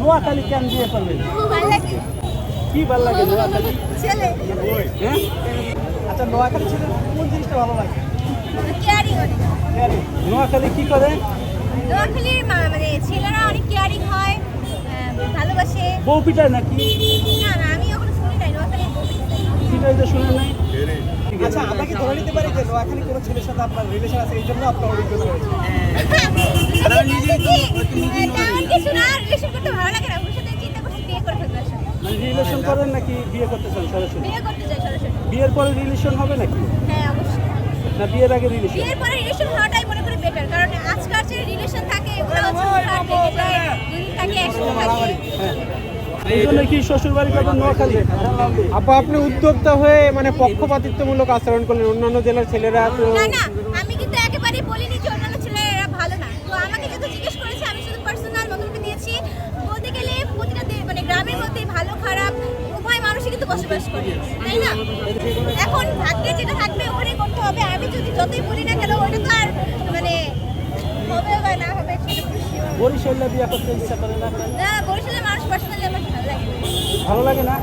নোয়াখালী হ্যাঁ কেন বিয়ে করবেন ভালো কি ভালো লাগে নোয়াখালী? ছেলে হ্যাঁ? আচ্ছা নোয়াখালী ছেলে কোন জিনিসটা ভালো লাগে? নোয়াখালী কি করে? নোয়াখালীর মা- মানে ছেলেরা অনেক কেয়ারিং হয় ভালোবাসে বউ পিটায় নাকি? না না আমি ওখানে শুনি নাই নোয়াখালীর বউ। পিটাই তো শুনে নাই। আচ্ছা আমরা কি ধরে নিতে পারি যে নোয়াখালী কোনো ছেলের সাথে আপনার রিলেশন আছে? এই জন্য আপনার অভিজ্ঞতা হয়েছে। রিলেশন। মানে রিলেশন করেন নাকি বিয়ে করতে চান সরাসরি? বিয়ের পরে রিলেশন হবে নাকি? হ্যাঁ অবশ্যই। না বিয়ের আগে রিলেশন? বিয়ের পরে রিলেশন হওয়াটাই মনে করি বেটার কারণ আজকাল যে রিলেশন থাকে ওগুলো হচ্ছে হুটহাট থেকে যায় দুদিন থাকে একসাথে থাকে। হ্যাঁ। এই জন্য কি শ্বশুর বাড়ি করবেন নোয়াখালী? আপা আপনি উদ্যোক্তা হয়ে মানে পক্ষপাতিত্বমূলক আচরণ করলেন। অন্যান্য জেলার ছেলেরা তো না না আমি কিন্তু একেবারেই বলিনি যে অন্যান্য ছেলেরা ভালো না তো আমাকে যেহেতু জিজ্ঞেস করেছে আমি শুধু পার্সোনাল মন্তব্য দিয়েছি বলতে গেলে প্রতিটা দে- মানে গ্রামের মধ্যে ভালো খারাপ উভয় মানুষই কিন্তু বসবাস করে তাই না? এখন ভাগ্যে যেটা থাকবে ওখানে করতে হবে। আমি যদি যতই বলি না কেন ওটা তো আর মানে হবে বা না হবে বরিশালে বিয়ে করতে ইচ্ছা করে না না বরিশালে মানুষ পার্সোনালি আমার ভালো লাগে ভালো লাগে না?